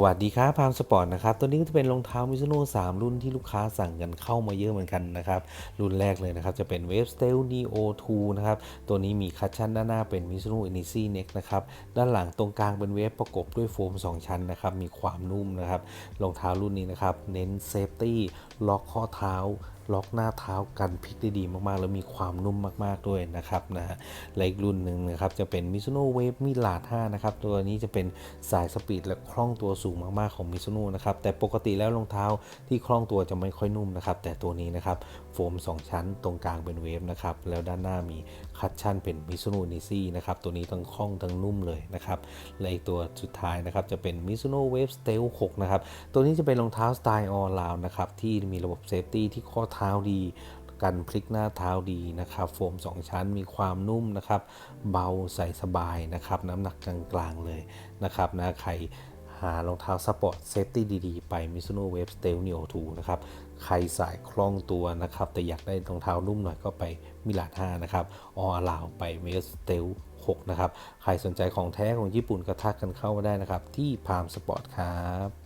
สวัสดีครับพามสปอร์ตนะครับตัวนี้ก็จะเป็นรองเท้ามิซูโน่3รุ่นที่ลูกค้าสั่งกันเข้ามาเยอะเหมือนกันนะครับ รุ่นแรกเลยนะครับ จะเป็นเวฟสเตลนีโอทูนะครับ ตัวนี้มีคัชชั่นด้านหน้าเป็นมิซูโน่อินิซี่เน็กนะครับ ด้านหลังตรงกลางเป็นเวฟประกบด้วยโฟม 2 ชั้นนะครับ มีความนุ่มนะครับรองเท้ารุ่นนี้นะครับ เน้นเซฟตี้ล็อกข้อเท้า ล็อกหน้าเท้ากันพลิกได้ดีมากๆ แล้วมีความนุ่มมากๆด้วยนะครับนะฮะและอีกรุ่นหนึ่งนะครับจะเป็น Mizuno Wave มิลาด5นะครับตัวนี้จะเป็นสายสปีดและคล่องตัวสูงมากๆของ Mizuno นะครับแต่ปกติแล้วรองเท้าที่คล่องตัวจะไม่ค่อยนุ่มนะครับแต่ตัวนี้นะครับโฟม 2 ชั้นตรงกลางเป็นเวฟนะครับแล้วด้านหน้ามีคัชชั่นเป็น Mizuno n i s i นะครับตัวนี้ทั้งคล่องทั้งนุ่มเลยนะครับและอีกตัวสุดท้ายนะครับจะเป็น Mizuno Wave Steel 6นะครับตัวนี้จะเป็นรองเท้าสไตล์ all round นะครับที่มีระบบเซฟตี้ที่ข้อเท้า้าดี กันพลิกหน้าเท้าดีนะครับโฟม 2 ชั้นมีความนุ่มนะครับ เบาใส่สบายนะครับน้ำหนักกลางๆเลยนะครับนะใครหารองเท้าสปอร์ตเซฟตี้ดีๆ ไป Mizuno Wave Stealth Neo 2นะครับ ใครสายคล่องตัวนะครับ แต่อยากได้รองเท้านุ่มหน่อยก็ไปมิลาด5นะครับ ออลาวไป Wave Stealth 6นะครับ ใครสนใจของแท้ของญี่ปุ่นก็ทักกันเข้ามาได้นะครับ ที่พามสปอร์ตครับ